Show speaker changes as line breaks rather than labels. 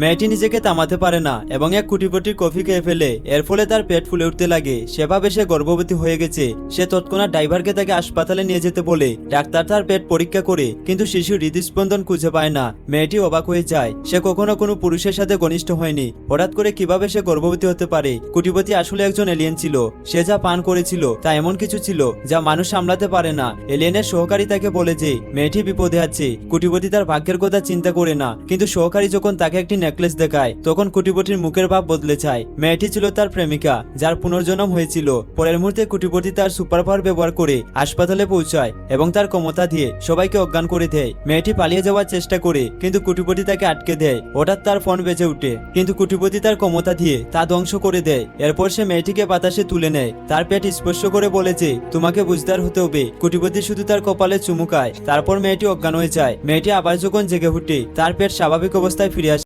মেয়েটি নিজেকে থামাতে পারে না এবং এক কুটিপটির কফি খেয়ে ফেলে। এর ফলে তার পেট ফুলে উঠতে লাগে। সেভাবে সে গর্ভবতী হয়ে গেছে। সে তৎক্ষণাৎ ড্রাইভারকে তাকে হাসপাতালে নিয়ে যেতে বলে। ডাক্তার তার পেট পরীক্ষা করে, কিন্তু শিশুর হৃদস্পন্দন খুঁজে পায় না। মেয়েটি অবাক হয়ে যায়। সে কখনো কোনো পুরুষের সাথে ঘনিষ্ঠ হয়নি। হঠাৎ করে কীভাবে সে গর্ভবতী হতে পারে? কুটিপতি আসলে একজন এলিয়েন ছিল। সে যা পান করেছিল, তা এমন কিছু ছিল যা মানুষ সামলাতে পারে না। এলিয়েনের সহকারী তাকে বলে যে, মেয়েটি বিপদে আছে। কুটিপতি তার ভাগ্যের কথা চিন্তা করে না, কিন্তু সহকারী যখন তাকে একটি নেকলেস দেখায়। তখন কুটিপতির মুখের ভাব বদলে যায়। মেয়েটি ছিল তার প্রেমিকা, যার পুনর্জন্ম হয়েছিল। পরের মুহূর্তে কুটিপতি তার সুপার পাওয়ার ব্যবহার করে হাসপাতালে পৌঁছায় এবং তার ক্ষমতা দিয়ে সবাইকে অজ্ঞান করে দেয়। মেয়েটি পালিয়ে যাওয়ার চেষ্টা করে, কিন্তু কুটিপতি তাকে আটকে দেয়। হঠাৎ তার ফোন বেজে উঠে কিন্তু কুটিপতি তার ক্ষমতা দিয়ে তা ধ্বংস করে দেয়। এরপর সে মেয়েটিকে বাতাসে তুলে নেয়। তার পেট স্পর্শ করে বলেছে তোমাকে বুঝদার হতে হবে। কুটিপতি শুধু তার কপালে চুমুকায় তারপর মেয়েটি অজ্ঞান হয়ে যায়। মেয়েটি আবার যখন জেগে উঠে, তার পেট স্বাভাবিক অবস্থায় ফিরে আসে।